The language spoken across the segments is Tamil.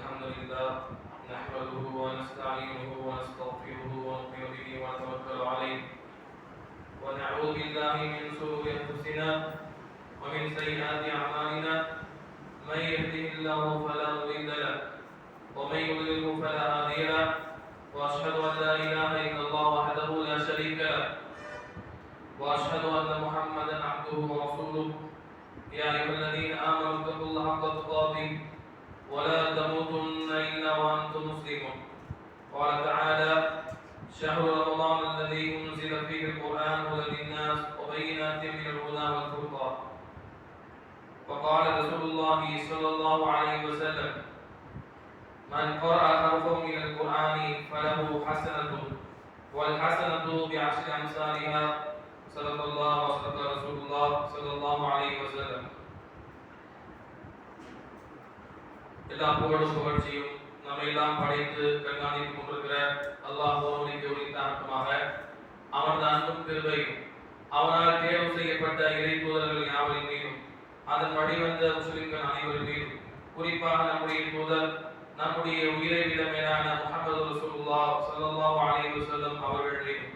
الحمد لله نحمده ونستعينه ونستغفره ونؤمن به ونتوكل عليه. ونعوذ بالله من شرور أنفسنا ومن سيئات أعمالنا. من يهده الله فلا مضل له ومن يضلله فلا هادي له. وأشهد أن لا إله إلا الله وحده لا شريك له. وأشهد أن محمدا عبده ورسوله. يا أيها الذين آمنوا اتقوا الله حق تقاته. ولا تموتن إلا وأنتم مسلمون. قال تعالى شهر رمضان الذي أنزل فيه القرآن هدى للناس وبينات من الهدى والفرقان. وقال رسول الله صلى الله عليه وسلم من قرأ حرفا من القرآن فله حسنة والحسنة بعشر أمثالها. صدق الله وصدق رسول எல்லா புகழும் புகழ்ச்சியும் நம்மை எல்லாம் படைத்து கண்காணித்துக் கொண்டிருக்கிற அல்லாஹ் ஒருவனுக்கு உரித்தானமாக அவனது அன்பும் கிருபையும் அவனால் தேர்வு செய்யப்பட்ட இறை தூதர்கள் யாவரின் மீதும் அதன் வழிவந்த முஸ்லிம்கள் அனைவரின் மீதும் குறிப்பாக நம்முடைய தூதர் நம்முடைய உயிரை விட மேலான முகமது ரசூல்லா ஸல்லல்லாஹு அலைஹி வஸல்லம் அவர்கள் மீதும்.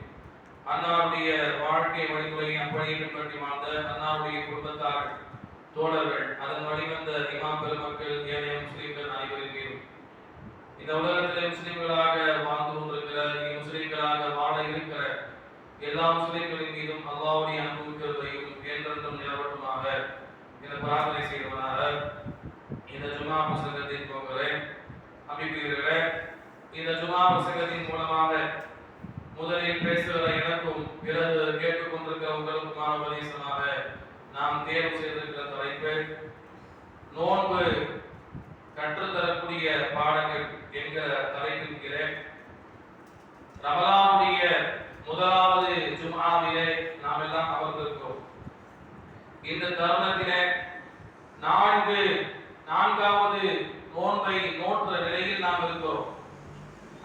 அன்னாருடைய வாழ்க்கை வழிமுறையை அப்படியே பின்பற்றி வாழ்ந்த அன்னாருடைய குடும்பத்தார்கள் தோழர்கள் அதன் வழிவந்த இமாம் பெருமக்கள் ஏனைய முஸ்லீம்கள் அனைவரின் இந்த உலகத்திலே முஸ்லீம்களாக வாழ்ந்து கொண்டிருக்கிற இனி முஸ்லிம்களாக வாழ இருக்கிற எல்லா முஸ்லீம்களின் மீதும் அல்லாவுடைய அனுபவிக்கிறதையும் என்றென்றும் நிலவட்டுமாக என பிரார்த்தனை செய்வனாக இந்த ஜுமா புஸ்தகத்தின் போகிறே அமைப்பீர்களே. இந்த ஜுமா புஸ்தகத்தின் மூலமாக முதலில் பேசுகிற எனக்கும் பிறகு கேட்டுக்கொண்டிருக்கிற உங்களுக்குமான உபதேசமாக நாம் தேர்வு செய்திருக்கிற தலைப்பு நோன்பு கற்றுத்தரக்கூடிய பாடங்கள் என்கிற தலைப்பின் கீழே ரமலானுடைய முதலாவது ஜுமாவிலே நாம் எல்லாம் அமர்ந்திருக்கிறோம். இந்த தருணத்திலே நான்கு நான்காவது நோன்பை நோற்ற நிலையில் நாம் இருக்கிறோம்.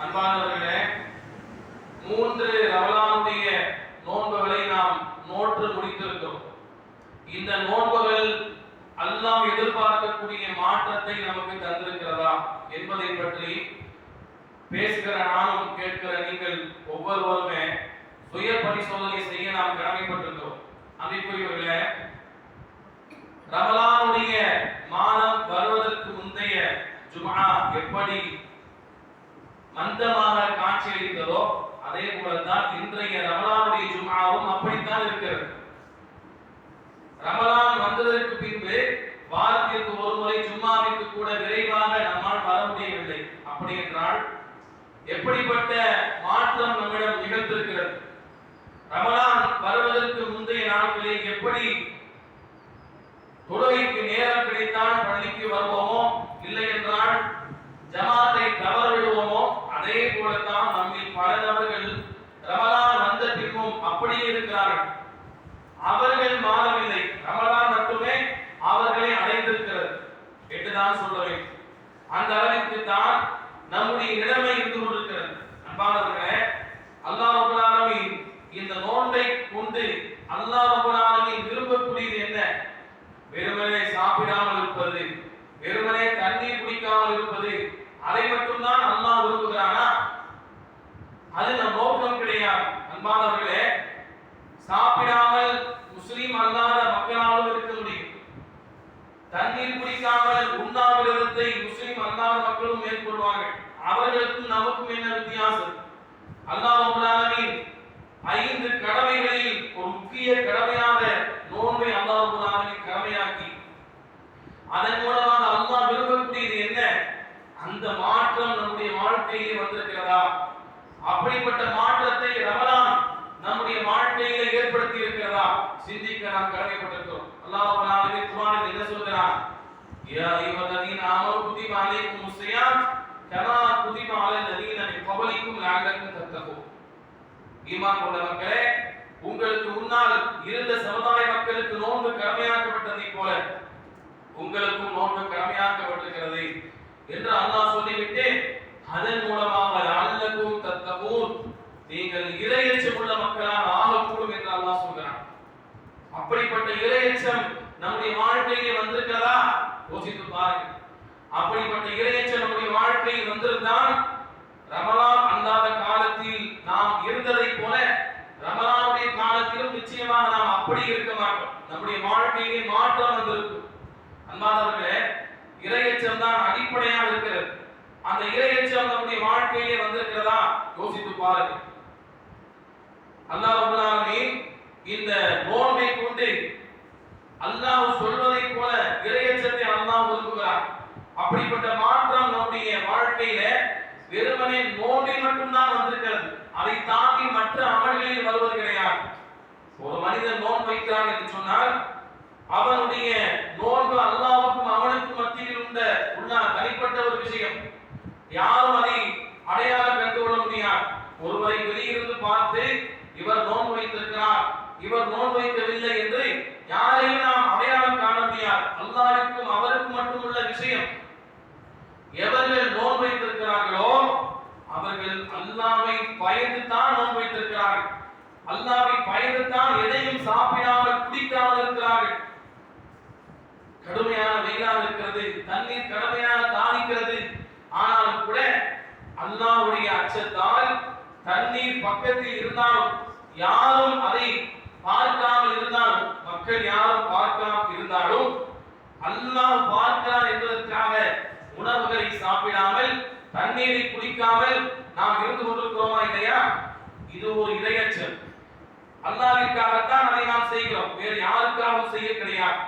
அன்பானவர்களே மூன்று ரமலானுடைய நோன்புகளை நாம் நோற்று முடித்திருக்கிறோம். இந்த நோன்புகள் அல்லாம் எதிர்பார்க்கக்கூடிய மாற்றத்தை நமக்கு தந்திருக்கிறதா என்பதை பற்றி பேசுகிற நானும் கேட்கிற நீங்கள் ஒவ்வொருவருமே சுய பரிசோதனை செய்ய நாம் கடமைப்பட்டிருக்கிறோம். அமைப்புரியவர்களே ரமலானுடைய மாதம் வருவதற்கு முந்தைய ஜும்ஆ எப்படி மந்தமாக காட்சியளித்ததோ அதே போலதான் இன்றைய ரமலானுடைய ஜும்ஆவும் அப்படித்தான் இருக்கிறது ரமலான் வந்ததற்கு பின்பு வாரத்திற்கு ஒரு முறை ஜும்மாவிற்கு கூட விரைவாக நம்மால் வர முடியவில்லை அப்படி என்றால் எப்படிப்பட்ட மாற்றம் நம்மிடம் நிகழ்ந்திருக்கிறது ரமலான் வருவதற்கு முந்தைய நாட்களில் எப்படி தொழுகைக்கு நேரம் கிடைத்தால் பள்ளிக்கு வருவோமோ இல்லை என்றால் ஜமாத்தை தவற விடுவோமோ அதே போலத்தான் நம்மில் பல நபர்கள் ரமலான் வந்த பின்பும் அப்படியே இருக்கிறார்கள் அவர்கள் மாறவில்லை ரமலான் மட்டுமே அவர்களை அடைந்திருக்கிறது என்றுதான் சொல்ல வேண்டும் அந்த அளவிற்கு தான் நம்முடைய நிலைமை இருந்து கொண்டிருக்கிறது. அன்பானவர்களே அல்லாஹ் ரபுல் ஆலமீன் இந்த நோன்பை கொண்டு அல்லாஹ் ரபுல் ஆலமீன் விரும்பக்கூடியது என்ன? வெறுமனே சாப்பிடாமல் இருப்பது வெறுமனே தண்ணீர் குடிக்காமல் இருப்பது அதை மட்டும்தான் அல்லாஹ் விரும்புகிறானா? அது நம் நோக்கம் கிடையாது. அன்பானவர்களே சாப்பிடாமல் முஸ்லீம் அல்லாத தண்ணீர் குடிக்காமல் உண்ணாவிரதத்தை முஸ்லீம் அல்லாத மக்களும் மேற்கொள்வார்கள். அவர்களுக்கும் நமக்கும் என்ன வித்தியாசம்? அல்லாஹ் ஐந்து கடமைகளில் ஒரு முக்கிய கடமையாக நோன்பை அல்லாஹ் கடமையாக்கி அதன் மூலமாக அல்லாஹ் விரும்பக்கூடியது என்ன? அந்த மாற்றம் நம்முடைய வாழ்க்கையிலே வந்திருக்கிறதா? அப்படிப்பட்ட மாற்றத்தை ரமலான் நம்முடைய வாழ்க்கையில ஏற்படுத்தி இருக்கிறதா? சிந்திக்க நாம் கடமைப்பட்டிருக்கிறோம். அல்லாஹ் குர்ஆனிலே குர்ஆனில் என்ன சொல்கிறான்? யா அய்யுஹல்லதீன ஆமனு குதிப அலைக்கும் ஸியாம் கமா குதிப அலல்லதீன மின் கபலிக்கும் லஅல்லக்கும் தத்தகூன். ஈமான் கொண்ட மக்களே உங்களுக்கு முன்னால் இருந்த சமுதாய மக்களுக்கு நோன்பு கடமையாக்கப்பட்டதை போல உங்களுக்கும் நோன்பு கடமையாக்கப்பட்டிருக்கிறது என்று அல்லாஹ் சொல்லிவிட்டு அதன் மூலமாக அல்லக்கும் தத்தகூன். நீங்கள் இரையச்சம் உள்ள மக்களாக ஆகக்கூடும் என்று அல்லாஹ் சொல்கிறான். அப்படிப்பட்ட இரையச்சம் நம்முடைய வாழ்க்கையிலே வந்திருக்கிறதா? யோசித்து பாருங்க. அப்படிப்பட்ட இரையச்சம் நம்முடைய வாழ்க்கையில் வந்திருந்தால் ரமலான் அல்லாத காலத்தில் நாம் இருந்ததை போல ரமலானுடைய காலத்திலும் நிச்சயமாக நாம் அப்படி இருக்க மாட்டோம். நம்முடைய வாழ்க்கையிலே மாற்றம் வந்திருக்கும். அன்பானவர்களே இரையச்சம் தான் அடிப்படையாக இருக்கிறது. அந்த இரையச்சம் நம்முடைய வாழ்க்கையிலே வந்திருக்கிறதா? யோசித்து பாருங்க. அல்லாஹ் ஆலமீன் இந்த நோன்பை கொண்டு அல்லாஹ் சொல்வதை போல இறையச்சத்தை அல்லாஹ் ஒதுக்குகிறார் அப்படிப்பட்ட மாற்றம் நம்முடைய வாழ்க்கையில வெறுமனே நோன்பில் மட்டும்தான் வந்திருக்கிறது. அதை தாண்டி மற்ற அமல்களில் வருவது கிடையாது. ஒரு மனிதன் நோன் வைக்கிறான் என்று சொன்னால் அவனுடைய நோன்பு அல்லாவுக்கும் அவனுக்கும் மத்தியில் உள்ள உள்ள தனிப்பட்ட ஒரு விஷயம். யாரும் அதை அடையாளம் கண்டு கொள்ள முடியாது. ஒருவரை வெளியிருந்து பார்த்து இவர் நோன்பு வைத்திருக்கிறார். இவர் நோன் வைக்கவில்லை என்று யாரையும் நாம் அடையாளம் காண முடியாது அல்லாருக்கும் அவருக்கும் மட்டும் உள்ள விஷயம். எவர்கள் நோன் வைத்திருக்கிறார்களோ அவர்கள் அல்லாவை பயந்து தான் நோன் வைத்திருக்கிறார்கள். அல்லாவை பயந்து தான் எதையும் சாப்பிடாமல் குடிக்காமல் இருக்கிறார்கள். கடுமையான வெயிலாக இருக்கிறது தண்ணீர் கடுமையாக தாளிக்கிறது ஆனாலும் கூட அல்லாவுடைய அச்சத்தால் தண்ணீர் பக்கத்தில் இருந்தாலும் யாரும் அதை பார்க்காமல் இருந்தாலும் மக்கள் யாரும் பார்க்காமல் இருந்தாலும் அல்லாஹ் பார்க்கிறார் என்பதற்காக உணவுகளை சாப்பிடாமல் தண்ணீரை குடிக்காமல் நாம் இருந்து கொண்டிருக்கிறோமா இல்லையா? இது ஒரு இரையச்சல். அல்லாவிற்காகத்தான் அதை நாம் செய்கிறோம். வேறு யாருக்காகவும் செய்ய கிடையாது.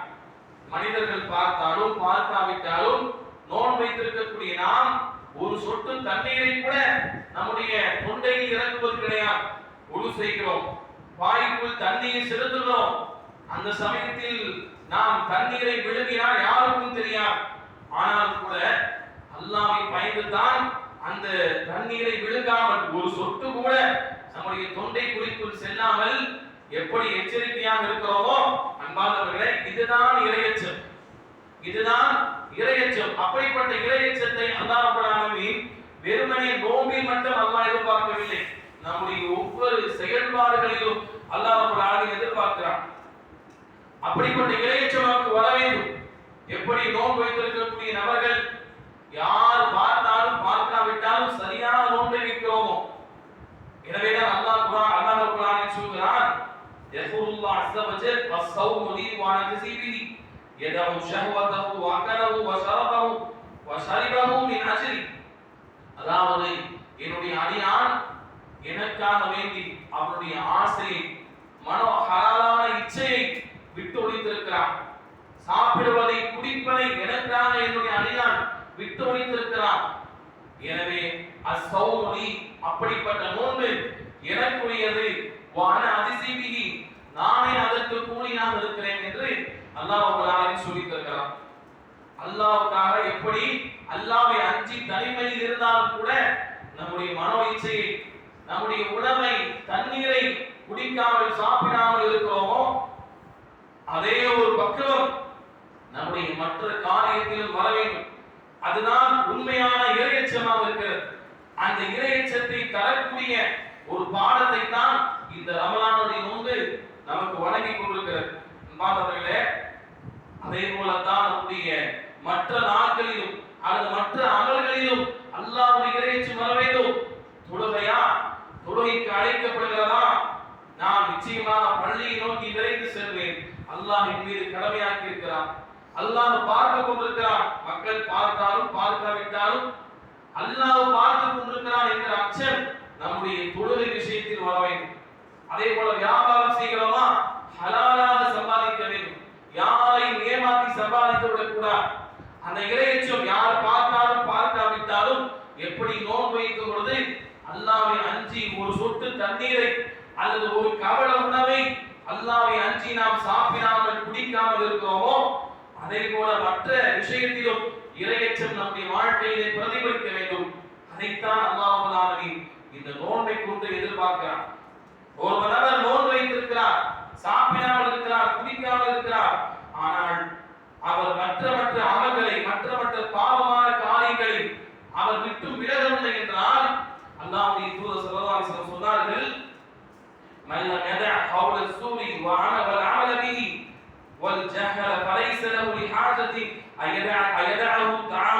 மனிதர்கள் பார்த்தாலும் பார்க்காவிட்டாலும் நோன் வைத்திருக்கக்கூடிய நாம் ஒரு சொட்டு தண்ணீரை கூட நம்முடைய தொண்டையில் இறக்குவது கிடையாது. ஒழு செய்கிறோம். வாய்க்குள் தண்ணீர் செலுத்துகிறோம். அந்த சமயத்தில் நாம் தண்ணீரை விழுங்கினால் யாருக்கும் தெரியாது. ஆனால் கூட அல்லாவை பயந்துதான் அந்த தண்ணீரை விழுங்காமல் ஒரு சொட்டு கூட நம்முடைய தொண்டை குறிக்குள் செல்லாமல் எப்படி எச்சரிக்கையாக இருக்கிறோமோ அன்பானவர்களே இதுதான் இரையச்சம். இதுதான் இரையச்சம். அப்படிப்பட்ட இரையச்சத்தை அல்லாஹ் வெறுமனே நோம்பில் மட்டும் அல்லாஹ் எதிர்பார்க்கவில்லை. நம்முடைய ஒவ்வொரு செயல்பாடுகளிலும் அல்லாஹ் ரப்பல் ஆலமீன் எதிர்பார்க்கிறான். அப்படிப்பட்ட இரையச்சம் நமக்கு வர வேண்டும். எப்படி நோன்பு வைத்திருக்கக்கூடிய நபர்கள் யார் பார்த்தாலும் பார்க்காவிட்டாலும் சரியான நோன்பை வைக்கிறோமோ? எனவேதான் அல்லாஹ் குரான் அல்லாஹ் குர்ஆனில் சொல்கிறான் யகுலுல்லாஹ் அஸ்ஸ வஸ்ஸௌமு லி வ நஜஸி பிஹி யதஉ ஷஹவதஹு வ அகலஹு வ ஷரபஹு அதாவது என்னுடைய அடியான் எனக்காக வேண்டி அவனுடைய ஆசையை மனோ ஹலாலான இச்சையை விட்டு ஒழித்திருக்கிறான். சாப்பிடுவதை குடிப்பதை எனக்காக என்னுடைய அணிதான் விட்டு ஒழித்திருக்கிறான். எனவே அசௌமொழி அப்படிப்பட்ட நோன்பு எனக்குரியது. வான அதிசீபிகி நானே அதற்கு கூலியாக இருக்கிறேன் என்று அல்லாஹ் உங்களாலே சொல்லித்திருக்கிறான். அல்லாவுக்காக எப்படி அல்லாவை அஞ்சி தனிமையில் இருந்தாலும் கூட நம்முடைய மனோ இச்சையை நம்முடைய உணவை தண்ணீரை குடிக்காமல் சாப்பிடாமல் இருக்கிறோமோ அதே ஒரு பக்குவம் நம்முடைய மற்ற காரியத்திலும் வர வேண்டும். அதுதான் உண்மையான இரையச்சமாக இருக்கிறது. அந்த இரையச்சத்தை தரக்கூடிய ஒரு பாடத்தை தான் இந்த ரமலானுடைய நோன்பு நமக்கு வழங்கி கொண்டிருக்கிறது. மாணவர்களே அதே போலத்தான் நம்முடைய மற்ற நாட்களிலும் அல்லது மற்ற அமல்களிலும் அல்லாவுடைய இறைச்சி வர வேண்டும். தொழுகையா? தொழுகைக்கு அழைக்கப்படுகிறதா? நான் நிச்சயமாக பள்ளியை நோக்கி விரைந்து செல்வேன். அல்லாஹ் என் மீது கடமையாக்கி இருக்கிறான் அல்லாஹ் பார்த்து கொண்டிருக்கிறான். மக்கள் பார்த்தாலும் பார்க்காவிட்டாலும் அல்லாஹ் பார்த்து கொண்டிருக்கிறான் என்கிற அச்சம் நம்முடைய தொழுகை விஷயத்தில் வர வேண்டும். அதே போல வியாபாரம் செய்கிறோமா ஹலாலாக சம்பாதிக்க வேண்டும். யாரையும் ஏமாத்தி சம்பாதித்து விடக்கூடாது. அந்த இறையச்சம் யார் பார்த்தாலும் பார்க்காவிட்டாலும் எப்படி நோன்பு வைக்கும் பொழுது அல்லாவை அஞ்சி ஒரு சொட்டு தண்ணீரை அல்லது ஒரு கவல உணவை அல்லாவை அஞ்சி நாம் சாப்பிடாமல் குடிக்காமல் இருக்கிறோமோ அதே போல மற்ற விஷயத்திலும் இரையச்சம் நம்முடைய வாழ்க்கையிலே பிரதிபலிக்க வேண்டும். அதைத்தான் அல்லாஹ் இந்த நோன்பை கொண்டு எதிர்பார்க்கிறான். ஒரு நபர் நோன்பு வைத்திருக்கிறார் சாப்பிடாமல் இருக்கிறார் குடிக்காமல் இருக்கிறார். ஆனால் அவர் மற்ற மற்ற அமல்களை மற்ற மற்ற பாவமான காரியங்களை அவர் விட்டு விலகவில்லை என்றால் அல்லாஹ் தூதர் ஸல்லல்லாஹு சொன்னார்கள் من لم يدع قول الزور والعمل به والجهل فليس له لحاجة أن يدع أن يدعه طعامه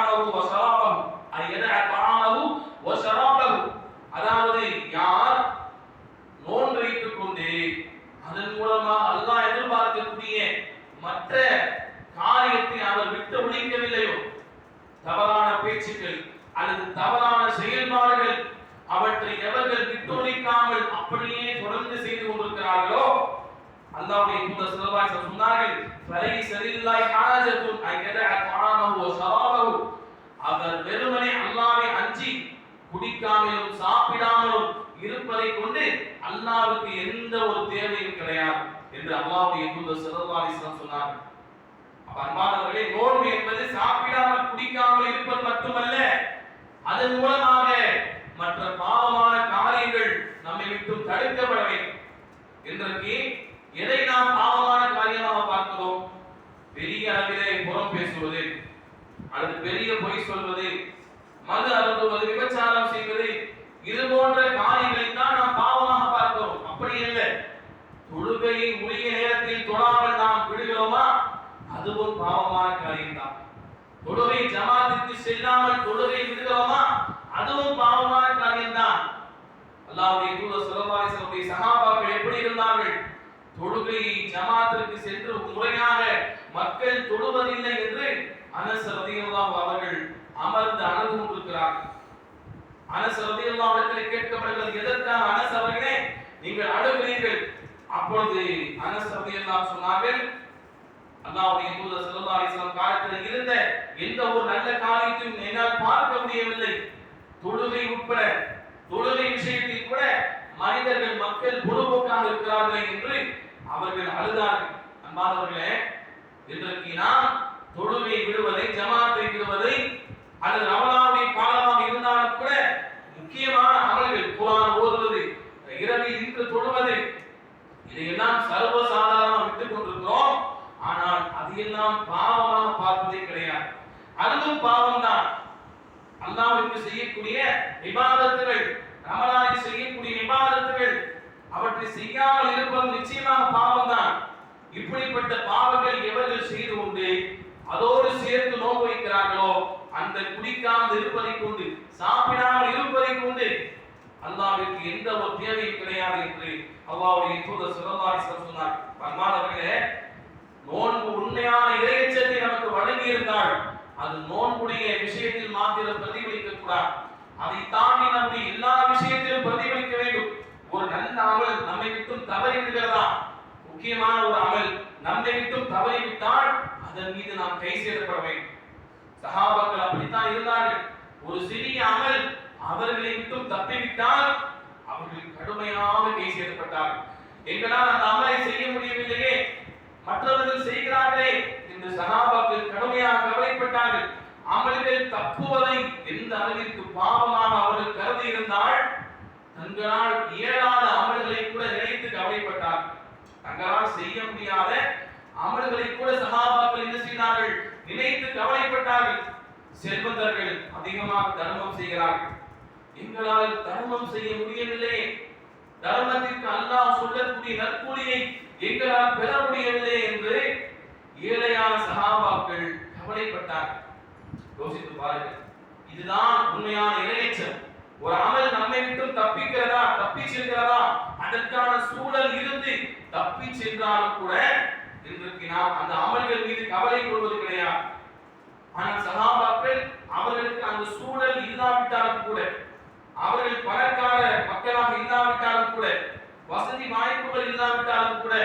அல்லது பெரிய பொய் சொல்வது மது அருந்துவது விபச்சாரம் செய்வது இது போன்ற காரியங்களை தான் நாம் பாவமாக பார்க்கிறோம். அப்படி இல்லை தொழுகையை உரிய நேரத்தில் தொழாமல் நாம் விடுகிறோமா? அதுவும் பாவமான காரியம்தான். தொழுகை ஜமாத்திற்கு செல்லாமல் தொழுகை விடுகிறோமா? அதுவும் பாவமான காரியம்தான். அல்லாவுடைய தூதர் ஸல்லல்லாஹு சகாபாக்கள் எப்படி இருந்தார்கள்? தொழுகையை ஜமாத்திற்கு சென்று முறையாக மக்கள் தொழுவதில்லை என்று அனஸ் ரதியல்லாஹு அவர்கள் அமர்ந்து அழுது கொண்டிருக்கிறார்கள் அனஸ் ரதியல்லாஹு அவர்களை கேட்கப்படுகிறது எதற்காக அனஸ் அவர்களே நீங்கள் அழுகிறீர்கள்? அப்பொழுது அனஸ் ரதியல்லாஹு சொன்னார்கள் அல்லாஹ்வுடைய தூதர் ஸல்லல்லாஹு அலைஹி வஸல்லம் காலத்தில் இருந்த எந்த ஒரு நல்ல காரியத்தையும் என்னால் பார்க்க முடியவில்லை. தொழுகை உட்பட தொழுகை விஷயத்தில் கூட மனிதர்கள் மக்கள் பொதுபோக்காக இருக்கிறார்கள் என்று அவர்கள் அழுதார்கள். அன்பானவர்களே இன்றைக்கு நாம் தொழுவை விடுவதை ஜமாத்தை விடுவதை அல்லது ரமலானுடைய காலமாக இருந்தாலும் கூட முக்கியமான அமல்கள் குரான் ஓதுவது இரவில் இன்று தொழுவது இதையெல்லாம் சர்வசாதாரணமாக விட்டுக் கொண்டிருக்கிறோம். ஆனால் அதையெல்லாம் பாவமாக பார்ப்பதே கிடையாது. அதுவும் பாவம் தான் அல்லாஹ்வுக்கு செய்யக்கூடிய விவாதத்துகள் ரமலானில் செய்யக்கூடிய விவாதத்துகள் அவற்றை செய்யாமல் இருப்பது நிச்சயமாக பாவம்தான். இப்படிப்பட்ட பாவங்கள் எவர்கள் செய்து கொண்டு அதோடு சேர்த்து நோன்பு வைக்கிறார்களோ அந்த குடிக்காமல் இருப்பதை கொண்டு சாப்பிடாமல் இருப்பதை கொண்டு அல்லாவிற்கு எந்த ஒரு தேவையும் கிடையாது என்று அல்லாவுடைய தூதர் ஸல்லல்லாஹு சொன்னார். பன்மாதவர்களே நோன்பு உண்மையான இறையச்சத்தை நமக்கு வழங்கி இருந்தால் அது நோன்புடைய விஷயத்தில் மாத்திரம் பிரதிபலிக்க கூடாது அதை தாண்டி நம்முடைய எல்லா விஷயத்திலும் பிரதிபலிக்க வேண்டும். ஒரு நல்ல அமல் நம்மை விட்டும் தவறி விடுகிறதா முக்கியமான ஒரு அமல் நம்மை விட்டும் தவறி விட்டால் அதன் மீது நாம் கை சேரப்பட வேண்டும். சகாபாக்கள் அப்படித்தான் இருந்தார்கள். ஒரு சிறிய அமல் அவர்களை விட்டும் தப்பிவிட்டால் அவர்கள் கடுமையாக கை சேரப்பட்டார்கள் எங்களால் அந்த அமலை செய்ய முடியவில்லையே. மற்றவர்கள் செய்கிறார்களே என்று சகாபாக்கள் கடுமையாக கவலைப்பட்டார்கள். அமல்கள் தப்புவதை எந்த அளவிற்கு பாவமாக அவர்கள் கருதி இருந்தால் தங்களால் இயலாத அமல்களை கூட நினைத்து கவலைப்பட்டார்கள். தங்களால் செய்ய முடியாத அமல்களை கூட சகாபாக்கள் என்ன செய்தார்கள்? நினைத்து கவலைப்பட்டார்கள். செல்வந்தர்கள் அதிகமாக தர்மம் செய்கிறார்கள். எங்களால் தர்மம் செய்ய முடியவில்லை தர்மத்திற்கு அல்லாஹ் சொல்லக்கூடிய நற்கூலியை எங்களால் பெற முடியவில்லை என்று ஏழையான சகாபாக்கள் கவலைப்பட்டார்கள். யோசித்து பாருங்கள். இதுதான் உண்மையான இறையச்சம் ஒரு அமல் நம்மை விட்டும் தப்பிக்கிறதா தப்பி செல்கிறதா? அதற்கான சூழல் இருந்து தப்பி சென்றாலும் கூட இன்றைக்கு நாம் அந்த அமல்கள் மீது கவலை கொள்வது கிடையாது. ஆனால் சகாபாக்கள் அவர்களுக்கு அந்த சூழல் இல்லாவிட்டாலும் கூட அவர்கள் பணக்கார மக்களாக இல்லாவிட்டாலும் கூட வசதி வாய்ப்புகள் இல்லாவிட்டாலும் கூட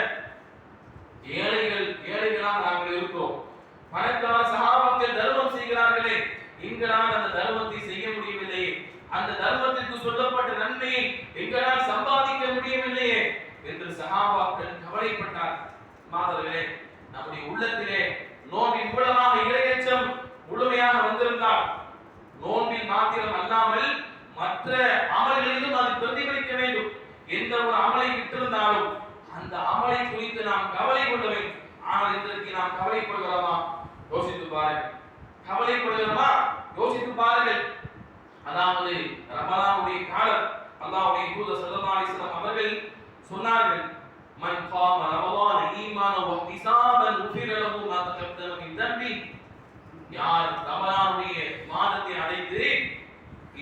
ஏழைகள் ஏழைகளாக நாங்கள் இருக்கிறோம் பணக்கார சகாபாக்கள் தர்மம் செய்கிறார்களே எங்களால் அந்த தர்மத்தை செய்ய முடியவில்லையே. அந்த தர்மத்திற்கு சொல்லப்பட்ட நன்மையை எங்களால் சம்பாதிக்க முடியவில்லையே என்று சகாபாக்கள் கவலைப்பட்டார் மாதர்களே நம்முடைய உள்ளத்திலே நோன்பின் மூலமாக இறையச்சம் முழுமையாக வந்திருந்தால் நோன்பில் மாத்திரம் அல்லாமல் மற்ற அமல்களிலும் அது பிரதிபலிக்க வேண்டும். எந்த ஒரு அமலை விட்டிருந்தாலும் அந்த அமலை குறித்து நாம் கவலை கொள்ள வேண்டும். ஆனால் இன்றைக்கு நாம் கவலைப்படுகிறோமா யோசித்து பாருங்கள். கவலைப்படுகிறோமா யோசித்து பாருங்கள். அதாவது ரமலானுடைய காலம் அல்லாவுடைய தூத ஸல்லல்லாஹு அலைஹி அவர்கள் சொன்னார்கள் من قام رمضان ஈமான் வஹ்திசாபன் உஃபிர லஹு மா தகத்தம மின் தம்பி யார் ரமலானுடைய மாதத்தை அடைந்து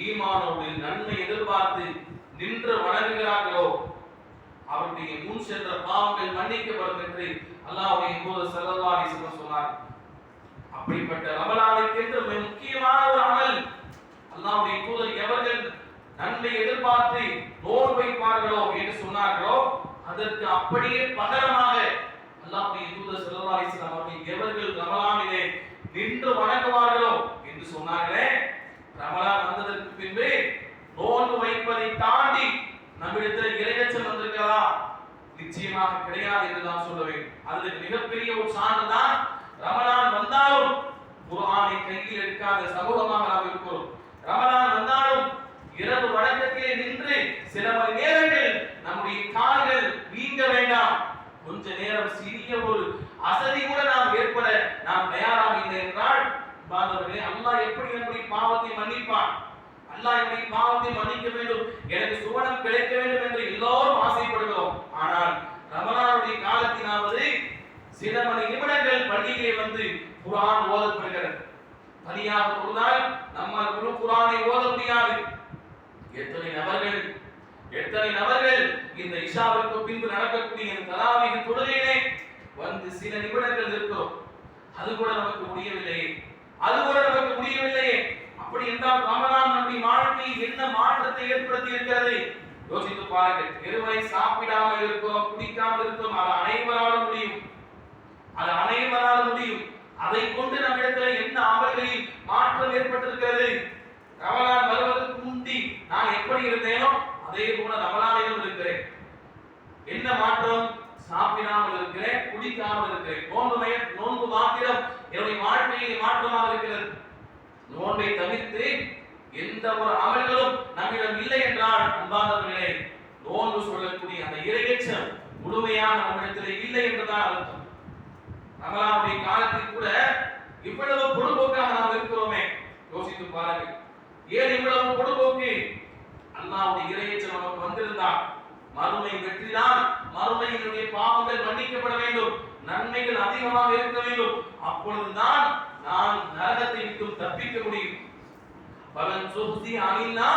ஈமானோடு நன்மை எதிர்பார்த்து நின்று வணங்குகிறார்களோ? அவருடைய முன் சென்ற பாவங்கள் மன்னிக்கப்படும் என்று அல்லாஹ்வுடைய தூதர் ஸல்லல்லாஹு சொன்னார். அப்படிப்பட்ட ரமலானுக்கு என்று முக்கியமான ஒரு அமல். அல்லாஹ்வுடைய தூதர் எவர்கள் நன்மை எதிர்பார்த்து நோர் வைப்பார்களோ என்று சொன்னார்களோ அதற்கு அப்படியே பகரமாக அல்லாஹ்வுடைய தூதர் ஸல்லல்லாஹு அலைஹி வஸல்லம் அவர்கள் எவர்கள் ரமலானிலே நின்று வணங்குவார்களோ என்று சொன்னார்களே ரமலான் வந்ததற்கு பின்பு நோன்பு வைப்பதை தாண்டி நம்மிடத்தில் இரையச்சம் வந்திருக்கிறதா? நிச்சயமாக கிடையாது என்று தான் சொல்ல வேண்டும். அதுக்கு மிகப்பெரிய ஒரு சான்று தான் ரமலான் வந்தாலும் குர்ஆனை கையில் எடுக்காத சமூகமாக நாம் இருக்கிறோம். ரமலான் வந்தாலும் இரவு வணக்கத்திலே நின்று சில மணி நேரங்கள் நம்முடைய கால்கள் வீங்க வேண்டாம். கொஞ்ச நேரம் சிறிய ஒரு அசதி கூட நாம் ஏற்பட நாம் தயாராக இல்லை என்றால் பாந்தவர்களே அல்லாஹ் எப்படி என்னுடைய பாவத்தை மன்னிப்பான்? அல்லாஹ் என்னுடைய பாவத்தை மன்னிக்க வேண்டும். எனக்கு சுவனம் கிடைக்க வேண்டும் என்று எல்லோரும் ஆசைப்படுகிறோம். ஆனால் ரமலானுடைய காலத்தினாவது சில மணி நிமிடங்கள் பள்ளியிலே வந்து குரான் ஓதப்படுகிறது தனியாக தொழுதால் நம்மால் முழு குரானை ஓத முடியாது. எத்தனை நபர்கள் எத்தனை நபர்கள் இந்த இஷாவிற்கு பின்பு நடக்கக்கூடிய இந்த தராவின் தொழுகையிலே வந்து சில நிமிடங்கள் இருக்கிறோம் அது கூட நமக்கு முடியவில்லையே. அது கூட நமக்கு முடியவில்லையே. அப்படி என்றால் ரமலான் நம்முடைய வாழ்க்கை என்ன மாற்றத்தை ஏற்படுத்தி இருக்கிறது? யோசித்து பாருங்கள். எருமை சாப்பிடாமல் இருக்கிறோம் குடிக்காமல் இருக்கிறோம் அது அனைவராலும் முடியும். அது அனைவராலும் முடியும். அதை கொண்டு நம்மிடத்துல என்ன அமல்களில் மாற்றம் ஏற்பட்டிருக்கிறது? ரமலான் வருவதற்கு முந்தி நான் எப்படி இருந்தேனோ அதே போல நம்மளாலையும் இருக்கிறேன். என்ன மாற்றம்? சாப்பிடாமல் இருக்கிறேன் குடிக்காமல் இருக்கிறேன். நோன்பு நோன்பு மாத்திரம். என்னுடைய வாழ்க்கையை மாற்றமாக இருக்கிறது. நோன்பை தவிர்த்து எந்த ஒரு அமல்களும் நம்மிடம் இல்லை என்றால் அன்பானவர்களே நோன்பு சொல்லக்கூடிய அந்த இரையச்சம் முழுமையாக நம்மிடத்தில் இல்லை என்றுதான் அர்த்தம். ரமலானுடைய காலத்தில் கூட இவ்வளவு பொழுதுபோக்காக நாம் இருக்கிறோமே. யோசித்து பாருங்கள். ஏன் இவ்வளவு பொழுதுபோக்கு? அல்லாவுடைய இறையற்ற நமக்கு வந்திருந்தால் மறுமை வெற்றிதான். மறுமையினுடைய பாவங்கள் மன்னிக்கப்பட வேண்டும். நன்மைகள் அதிகமாக இருக்க வேண்டும். அப்பொழுதுதான் நான் நரகத்தை விட்டும் தப்பிக்க முடியும். பகன் சுஹ்தி அணினா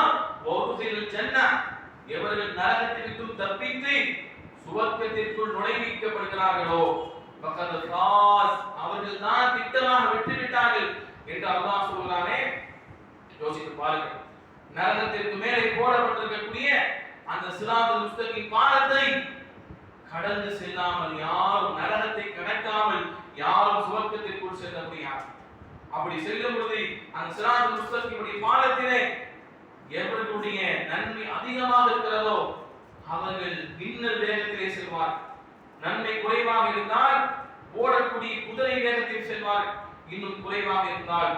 வௌதுசில் சென்ன எவர்கள் நரகத்தை விட்டும் தப்பித்து சுவர்க்கத்திற்குள் நுழைவிக்கப்படுகிறார்களோ பக்கத்து ஃபாஸ் அவர்கள் தான் திட்டமாக விட்டுவிட்டார்கள் என்று அல்லாஹ் சொல்கிறானே யோசித்து பாருங்கள். நரகத்திற்கு மேலே போடப்பட்டிருக்கக்கூடிய அந்த சிராதுல் முஸ்தகின் பாலத்தை கடந்து செல்லாமல் யாரும் நரகத்தை கடக்காமல் யாரும் சுவர்க்கத்திற்குள் செல்ல முடியாது. அப்படி செல்லும் பொழுது அந்த சிராதுல் முஸ்தகினுடைய பாலத்திலே எவர்களுடைய நன்மை அதிகமாக இருக்கிறதோ அவர்கள் மின்னல் வேகத்திலே செல்வார் நன்மை குறைவாக இருந்தால் ஓடக்கூடிய குதிரை வேகத்தில் செல்வார் இன்னும் குறைவாக இருந்தால்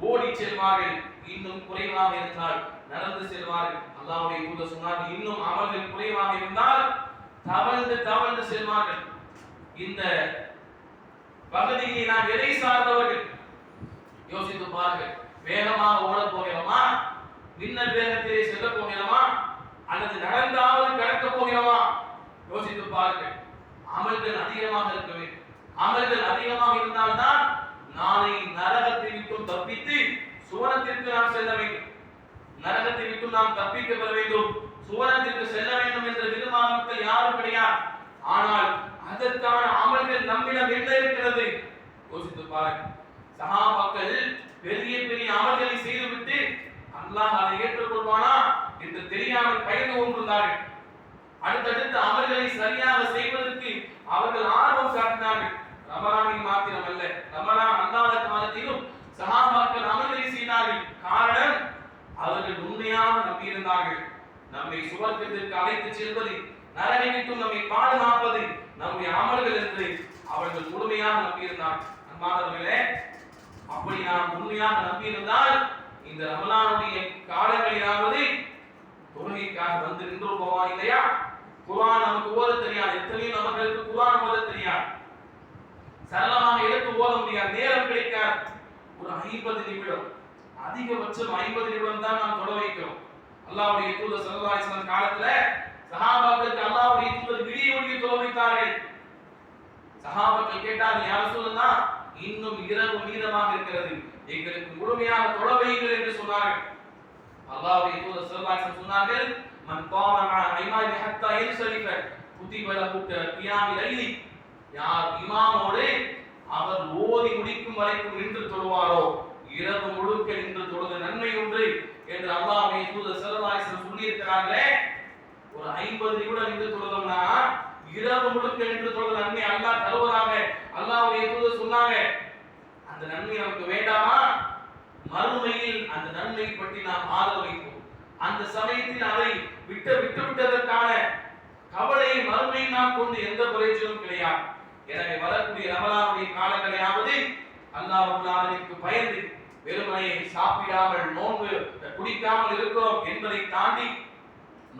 ஓடி செல்வார்கள். இன்னும் குறைவாக இருந்தால் நடந்து செல்வார்கள். அல்லாவுடைய தூதர் சொன்னார் இன்னும் அமல்கள் குறைவாக இருந்தால் தவழ்ந்து தவழ்ந்து செல்வார்கள். இந்த பகுதியை நாம் எதை சார்ந்தவர்கள்? யோசித்து பாருங்கள். வேகமாக ஓட போகிறோமா? மின்னல் வேகத்திலே செல்ல போகிறோமா? அல்லது நடந்தாவது கடக்க போகிறோமா? யோசித்து பாருங்கள். அமல்கள் அதிகமாக இருக்க வேண்டும். அமல்கள் அதிகமாக இருந்தால்தான் நாளை நரகத்தை விட்டும் தப்பித்து சுவனத்திற்கு நாம் செல்ல வேண்டும். நரகத்தை விட்டு நாம் தப்பிக்க பெற வேண்டும். சுவனத்திற்கு செல்ல வேண்டும் என்ற விரும்பாத மக்கள் யாரும் கிடையாது. ஆனால் அதற்கான அமல்கள் நம்மிடம் என்ன இருக்கிறது? யோசித்து பாருங்க சகாபாக்கள் பெரிய பெரிய அமல்களை செய்துவிட்டு அல்லாஹ் அதை ஏற்றுக்கொள்வானா என்று தெரியாமல் பயந்து கொண்டிருந்தார்கள். அடுத்தடுத்த அமல்களை சரியாக செய்வதற்கு அவர்கள் ஆர்வம் காட்டினார்கள். ரமலானில் மாத்திரம் அல்ல ரமலான் அல்லாத காலத்திலும் சகாபாக்கள் அமல்களை செய்தார்கள். காரணம் அவர்கள் உண்மையாக நம்பியிருந்தார்கள். நம்மை சுவர்க்கத்திற்கு அழைத்து செல்வது நரகை விட்டும் நம்மை பாதுகாப்பது நம்முடைய அமல்கள் என்று அவர்கள் முழுமையாக நம்பியிருந்தார்கள். அன்பானவர்களே அப்படி நாம் உண்மையாக நம்பியிருந்தால் இந்த ரமலானுடைய காலங்களிலாவது தொழுகைக்காக வந்து நின்று போவான் இல்லையா? குரான் நமக்கு ஓத தெரியாது. எத்தனையோ நமக்கு குரான் ஓத தெரியாது. சரளமாக எடுத்து ஓத முடியாது. நேரம் கிடைக்காது. ஒரு ஐம்பது நிமிடம். அதிகபட்சம் ஐம்பது நிமிடம் தான் நாம் தொட வைக்கிறோம். அல்லாவுடைய தூதர் ஸல்லல்லாஹு காலத்துல சஹாபாக்களுக்கு அல்லாவுடைய தூதர் விடிய விடிய தொட வைத்தார்கள். சஹாபாக்கள் கேட்டார்கள் யார் சொல்லுன்னா இன்னும் இரவு மீதமாக இருக்கிறது. எங்களுக்கு முழுமையாக தொட வையுங்கள் என்று சொன்னார்கள். அல்லாவுடைய தூதர் ஸல்லல்லாஹு சொன்னார்கள் மன் காம மஅ இமாமி ஹத்தா யன்சரிஃப குதிப லஹு கியாமி லைலி யார் இமாமோடு அவர் ஓதி முடிக்கும் வரைக்கும் நின்று தொழுவாரோ? இரவு முழுக்க நின்று தொழுது நன்மை உண்டு என்று அல்லாமே தூத ஸல்லல்லாஹு சொல்லியிருக்கிறார்களே ஒரு ஐம்பது நிமிடம் நின்று தொழுதோம்னா இரவு முழுக்க என்று சொல்ற நன்மை அல்லா தருவதாக அல்லாவுடைய தூத சொன்னாங்க. அந்த நன்மை நமக்கு வேண்டாமா? மறுமையில் அந்த நன்மை பற்றி நாம் ஆதரவு வைப்போம். அந்த சமயத்தில் அதை விட்டு விட்டு விட்டதற்கான கவலையை மறுமையை நாம் கொண்டு எந்த பிரயோஜனமும் கிடையாது. எனவே வரக்கூடிய ரமலானுடைய காலங்களையாவது அல்லாஹ்வுக்கு பயந்து வெறுமனையை சாப்பிடாமல் நோன்பு குடிக்காமல் இருக்கிறோம் என்பதை தாண்டி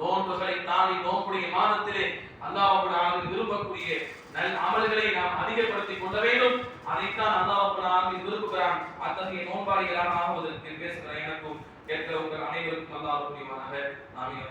நோன்புகளை தாண்டி நோன்புடைய மாதத்திலே அல்லாஹ் விரும்பக்கூடிய நல் அமல்களை நாம் அதிகப்படுத்திக் கொள்ள வேண்டும். அதைத்தான் அல்லாஹ் விரும்புகிறான். அத்தகைய நோன்பாளிகளாக ஆகுவதற்கு பேசுகிற எனக்கும் கேட்கிற உங்கள் அனைவருக்கும் அல்லாஹ் புரியுமானாக ஆமீன்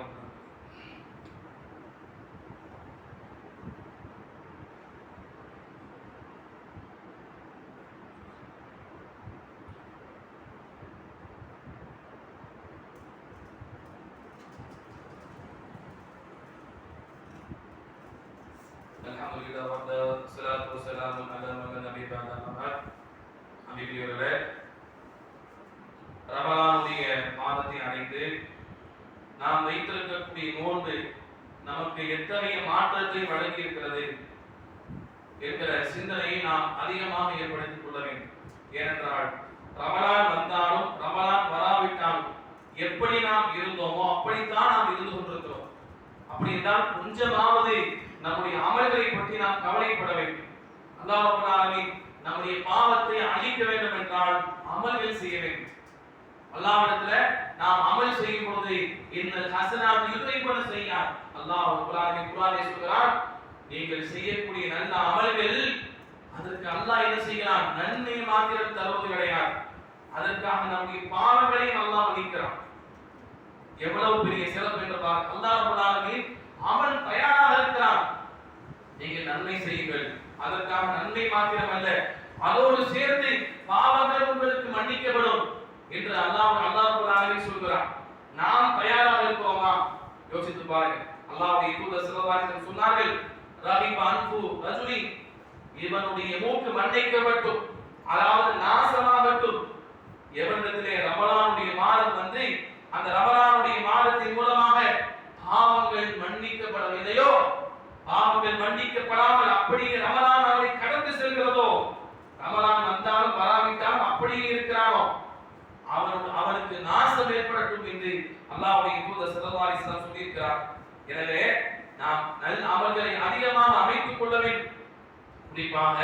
அப்படி என்றால் கொஞ்சமாவது நம்முடைய அமல்களை பற்றி நாம் கவலைப்பட வேண்டும். அல்லாஹ் நம்முடைய பாவத்தை அழிக்க வேண்டும் என்றால் அமல்கள் செய்ய வேண்டும். அல்லாவிடத்துல நாம் அமல் செய்யும் பொழுது இந்த ஹசனாத் போல செய்யார். அல்லாஹ் குரானை ஆலமீன் சொல்கிறார் நீங்கள் செய்யக்கூடிய நல்ல அமல்கள் அதற்கு அல்லாஹ் என்ன செய்கிறான்? நன்மை மாத்திரம் தருவது கிடையாது. அதற்காக நம்முடைய பாவங்களையும் அல்லாஹ் மதிக்கிறான் எவ்வளவு பெரிய சிறப்பு என்று பார் அல்லாஹ் அவன் தயாராக இருக்கிறான். நீங்கள் நன்மை செய்யுங்கள். அதற்காக நன்மை மாத்திரமல்ல அதோடு சேர்த்து பாவங்கள் உங்களுக்கு மன்னிக்கப்படும் என்று அல்லாஹ் அல்லாஹ் சொல்கிறான். நாம் தயாராக இருக்கிறோமா யோசித்து பாருங்க அல்லாஹ்வுடைய தூதர் சிவபாரிசன் சொன்னார்கள் ரஹிப அன்பு ரஜுலி இவனுடைய மூக்கு மன்னிக்கப்பட்டும். அதாவது நான் எவனிடத்திலே ரமலானுடைய மாதம் வந்து அந்த ரமலானுடைய மாதத்தின் மூலமாக பாவங்கள் மன்னிக்கப்படவில்லையோ பாவங்கள் மன்னிக்கப்படாமல் அப்படியே ரமலான் அவரை கடந்து செல்கிறதோ ரமலான் வந்தாலும் வராவிட்டாலும் அப்படியே இருக்கிறானோ அவன் அவனுக்கு நாசம் ஏற்படட்டும் என்று அல்லாஹ்வுடைய தூதர் ஸல்லல்லாஹு அலைஹி வஸல்லம் சொல்லியிருக்கிறார் எனவே நாம் நல்ல அமல்களை அதிகமாக அமைத்துக் கொள்ள வேண்டும் குறிப்பாக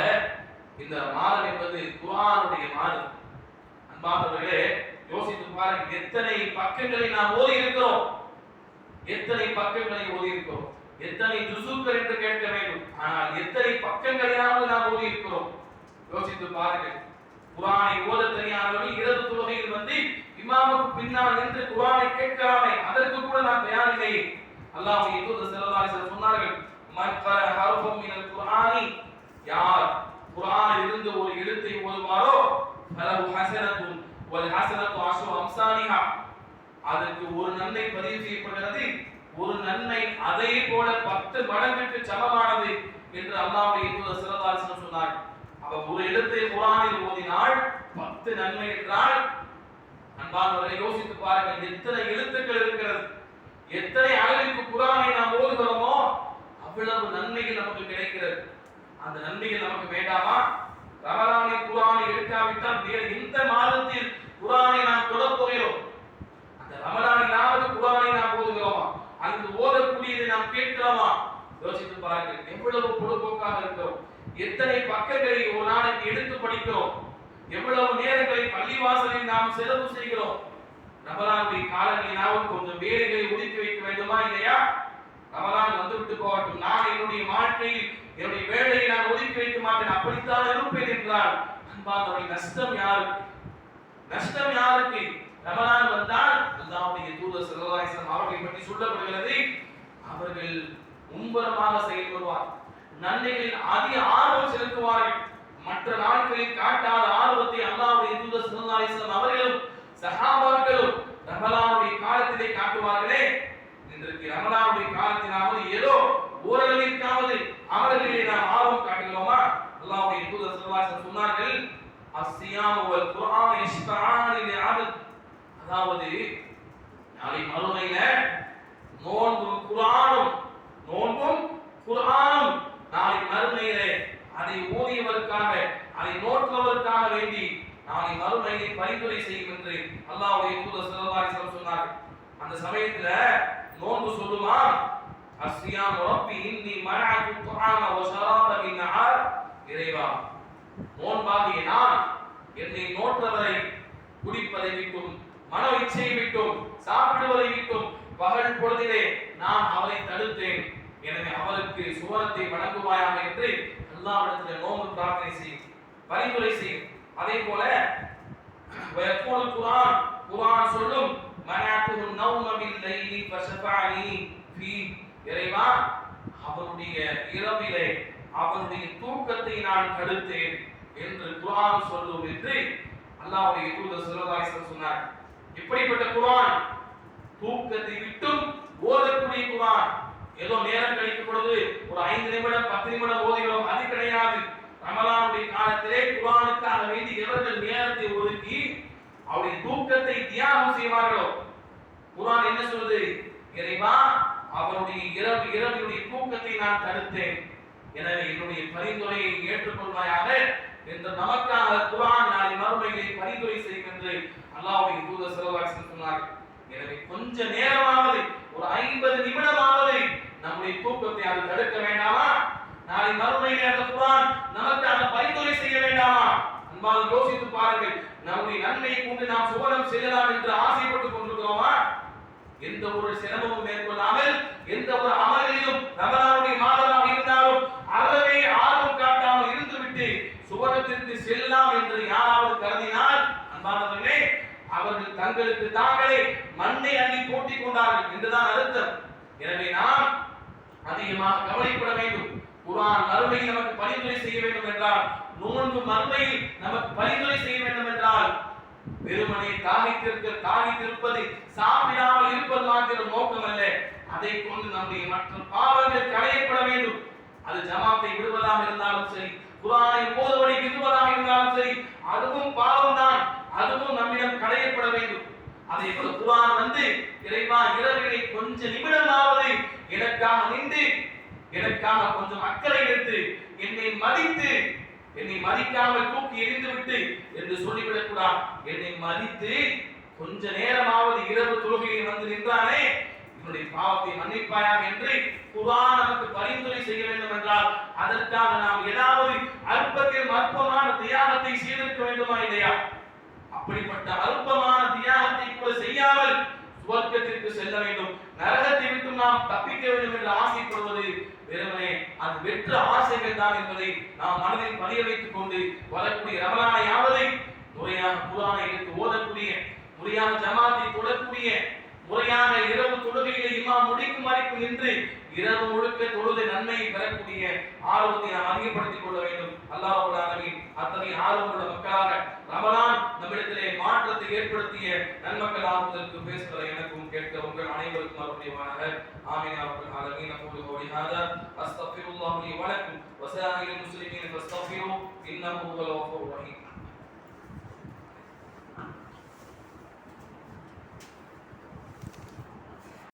இந்த மாதம் என்பது குர்ஆனுடைய மாதம் அன்பானவர்களே யோசித்து பாருங்க எத்தனை பக்கங்களை நாம் ஓதி இருக்கிறோம் எத்தனை பக்கங்களை ஓதி இருக்கிறோம் எத்தனை ஜுசுக்கள் என்று கேட்க வேண்டும் ஆனால் எத்தனை பக்கங்களையாவது நாம் ஓதி இருக்கிறோம் யோசித்து பாருங்கள் குரானை ஓத தெரியாதவர்கள் இரவு தொழுகையில் வந்து இமாமுக்கு பின்னால் நின்று குரானை கேட்கலாமே அதற்கு கூட நான் தயாரில்லை அல்லாஹ்வுடைய தூதர் ஸல்லல்லாஹு அலைஹி வஸல்லம் சொன்னார்கள் மன் கர ஹர்ஃபம் மினல் குர்ஆனி யார் குர்ஆனில் இருந்து ஒரு எழுத்தை ஓதுவாரோ? ஃபலஹு ஹஸனத்துன் வல் ஹஸனத்து அஷ்ரு அம்சாலிஹா அதற்கு ஒரு நன்மை பதிவு செய்யப்படுகிறது. ஒரு நன்மை அதே போல பத்து மடங்குக்கு சமமானது என்று அல்லாவுடைய தூதர் சிறதாசனம் சொன்னார். அப்ப ஒரு எழுத்தை குரானில் ஓதினால் பத்து நன்மை என்றால் அன்பானவரை யோசித்து பாருங்கள் எத்தனை எழுத்துக்கள் இருக்கிறது? எத்தனை அளவிற்கு குரானை நாம் ஓதுகிறோமோ அவ்வளவு நன்மைகள் நமக்கு கிடைக்கிறது. அந்த நன்மைகள் நமக்கு வேண்டாமா? ரமலானை குரானை எடுக்காவிட்டால் வேறு எந்த மாதத்தில் குரானை நாம் தொடப்போகிறோம் அந்த ரமலானிலாவது குரானை நாம் ஓதுகிறோமா? அங்கு ஓதக்கூடியதை நாம் கேட்கிறோமா? யோசித்து பாருங்கள் எவ்வளவு பொழுதுபோக்காக இருக்கிறோம். எத்தனை பக்கங்களை ஒரு நாளைக்கு எடுத்து படிக்கிறோம். எவ்வளவு நேரங்களை பள்ளிவாசலில் நாம் செலவு செய்கிறோம். ரமலானுடைய காலங்களிலாவது கொஞ்சம் வேலைகளை ஒதுக்கி வைக்க வேண்டுமா இல்லையா? ரமலான் வந்துவிட்டு போகட்டும். நான் என்னுடைய வாழ்க்கையில் என்னுடைய வேலையை நான் ஒதுக்கி வைக்க மாட்டேன். அப்படித்தான் இருப்பேன் என்றால் அன்பானவர்கள் நஷ்டம் யாருக்கு? நஷ்டம் யாருக்கு? ரமலான் வந்தால் அல்லாவுடைய தூதர் சிவகாசம் அவர்களை பற்றி சொல்லப்படுகிறது அவர்கள் மும்பரமாக செயல்படுவார் நன்மைகளில் அதிக ஆர்வம் செலுத்துவார்கள். மற்ற நாட்களில் காட்டாத ஆர்வத்தை அல்லாவுடைய தூதர் சிவகாசம் அவர்களும் சஹாபாக்களும் ரமலானுடைய காலத்திலே காட்டுவார்களே. இன்றைக்கு ரமணாவுடைய காலத்திலாவது ஏதோ ஓரளவிற்காவது அமல்களிலே நாம் ஆர்வம் காட்டுகிறோமா? அல்லாஹ்வுடைய தூதர் ஸல்லல்லாஹு சொன்னார்கள் அஸ்ஸியாம் வல் குர்ஆன் யஷ்ஃபஆன் லில் அதாவது நாளை மறுமையில நோன்பு குர்ஆனும் நோன்பும் குர்ஆனும் நாளை மறுமையிலே அதை ஓதியவருக்காக அதை நோற்றுவதற்காக வேண்டி நாளை மறுமையை பரிந்துரை செய்யும் என்று அல்லாஹ்வுடைய தூதர் ஸல்லல்லாஹு அலைஹி வஸல்லம் சொன்னார் அந்த சமயத்துல நோன்பு சொல்லுமா அஸ்யாம் ரப்பி இன்னி மனஅகு துஆம வ ஷராப மின் ஆர் இறைவா நோன்பாகிய நான் என்னை நோற்றவரை குடிப்பதை விட்டும் மன இச்சையை விட்டும் சாப்பிடுவதை விட்டும் பகல் பொழுதிலே நான் அவரை தடுத்தேன். எனவே அவருக்கு சுவரத்தை வழங்குவாயாக என்று அல்லாவிடத்தில் நோன்பு பிரார்த்தனை செய்யும் பரிந்துரை செய்யும் அதே போல குரான் குரான் சொல்லும் மனாத்துஹு நௌம பில் லைலி ஃபஷஃபஅனி ஃபீ. இறைவா அவனுடைய இரவிலே அவனுடைய தூக்கத்தை நான் தடுத்தேன் என்று குர்ஆன் சொல்லும் என்று அல்லாஹ்வுடைய தூதர் ஸல்லல்லாஹு அலைஹி சொன்னார். இப்படிப்பட்ட குர்ஆன் தூக்கத்தை விட்டும் ஓதக்கூடிய குர்ஆன். ஏதோ நேரம் கழிக்கும் பொழுது ஒரு ஐந்து நிமிடம் பத்து நிமிடம் ஓதுகிறோம் அது கிடையாது ரமலானுடைய காலத்திலே குர்ஆனுக்காக வேண்டி எவர்கள் நேரத்தை ஒதுக்கி அவருடைய தூக்கத்தை தியாகம் செய்வார்களோ குர்ஆன் என்ன சொல்லுது இறைவா அவருடைய இரவு இரவினுடைய தூக்கத்தை நான் தடுத்தேன். எனவே என்னுடைய பரிந்துரையை ஏற்றுக்கொள்வாயாக என்று நமக்காக குரான் நாளை மறுமையிலே பரிந்துரை செய்யும் என்று அல்லாவுடைய தூத ஸல்லல்லாஹு சொன்னார் எனவே கொஞ்ச நேரமாவது ஒரு ஐம்பது நிமிடமாவது நம்முடைய தூக்கத்தை அது தடுக்க வேண்டாமா? நாளை மறுமையிலே அந்த நமக்கு நமக்காக பரிந்துரை செய்ய வேண்டாமா? அன்பால் யோசித்து பாருங்கள் நம்முடைய நன்மையை கொண்டு நாம் சுவனம் செய்யலாம் என்று ஆசைப்பட்டுக் கொண்டிருக்கிறோமா? எந்த ஒரு சிரமமும் மேற்கொள்ளாமல் எந்த ஒரு அமலிலும் ரமலானுடைய மாதமாக இருந்தாலும் அறவே ஆர்வம் காட்டாமல் இருந்துவிட்டு சுவனத்திற்கு செல்லலாம் என்று யாராவது கருதினால் அன்பானவர்களே அவர்கள் தங்களுக்கு தாங்களே மண்ணை அள்ளி போட்டிக் கொண்டார்கள் என்றுதான் அர்த்தம். எனவே நாம் அதிகமாக கவலைப்பட வேண்டும். குரான் மறுமையில் நமக்கு பரிந்துரை செய்ய வேண்டும் என்றால் நோன்பு மறுமையில் நமக்கு பரிந்துரை செய்ய வேண்டும் என்றால் வெறுமனே தாகித்திருக்க தாகித்திருப்பதை சாப்பிடாமல் இருப்பது மாத்திர நோக்கம் அல்ல அதை கொண்டு நம்முடைய மற்ற பாவங்கள் களையப்பட வேண்டும். அது ஜமாத்தை விடுவதாக இருந்தாலும் சரி குரானை ஓதுவதை விடுவதாக இருந்தாலும் சரி அதுவும் பாவம் தான் அதுவும் நம்மிடம் களையப்பட வேண்டும். அதே போல குரான் வந்து இறைவா இரவிலே கொஞ்ச நிமிடமாவது எனக்காக நின்று எனக்காக கொஞ்சம் அக்கறை எடுத்து என்னை மதித்து என்னை மதிக்காமல் தூக்கி எறிந்து விட்டு என்று சொல்லிவிடக் கூடாது என்னை மதித்து கொஞ்ச நேரமாவது இரவு தொழுகையில் வந்து நின்றானே இவனுடைய பாவத்தை மன்னிப்பாயாம் என்று குரான் நமக்கு பரிந்துரை செய்ய வேண்டும் என்றால் அதற்காக நாம் ஏதாவது அற்பத்தில் அற்பமான தியாகத்தை செய்திருக்க வேண்டுமா இல்லையா? அப்படிப்பட்ட அற்பமான தியாகத்தை கூட செய்யாமல் சுவர்க்கத்திற்கு செல்ல வேண்டும். நரகத்தை விட்டு நாம் தப்பிக்க வேண்டும் என்று ஆசைப்படுவது வெறுமனே அது வெற்று ஆசைகள் தான் என்பதை நாம் மனதில் பதிய வைத்துக் கொண்டு வரக்கூடிய ரமலானையாவது முறையாக குரானை எடுத்து ஓதக்கூடிய முறையாக ஜமாத்தை தொடக்கூடிய முறையாக இரவு தொழுகையிலே இம்மா முடிக்கும் வரைக்கும் நின்று இரவு முழுக்க தொழுது நன்மையை பெறக்கூடிய ஆர்வத்தை நாம் அதிகப்படுத்திக் கொள்ள வேண்டும். அல்லாஹ் அத்தனை ஆர்வம் உள்ள மக்களாக ரமலான் நம்மிடத்திலே மாற்றத்தை ஏற்படுத்திய நன்மக்கள் ஆகுவதற்கு பேசுவதை எனக்கும் கேட்க உங்கள் அனைவருக்கும் மறுபடியுமாக ஆமீன் அவர்கள் ஆலமீன். அப்போது கௌலி ஹாதா. அஸ்தக்ஃபிருல்லாஹ் லி வலக்கும் வஸாயிரில் முஸ்லிமீன் ஃபஸ்தக்ஃபிரு இன்னஹு ஹுவல் கஃபூர் ரஹீம்.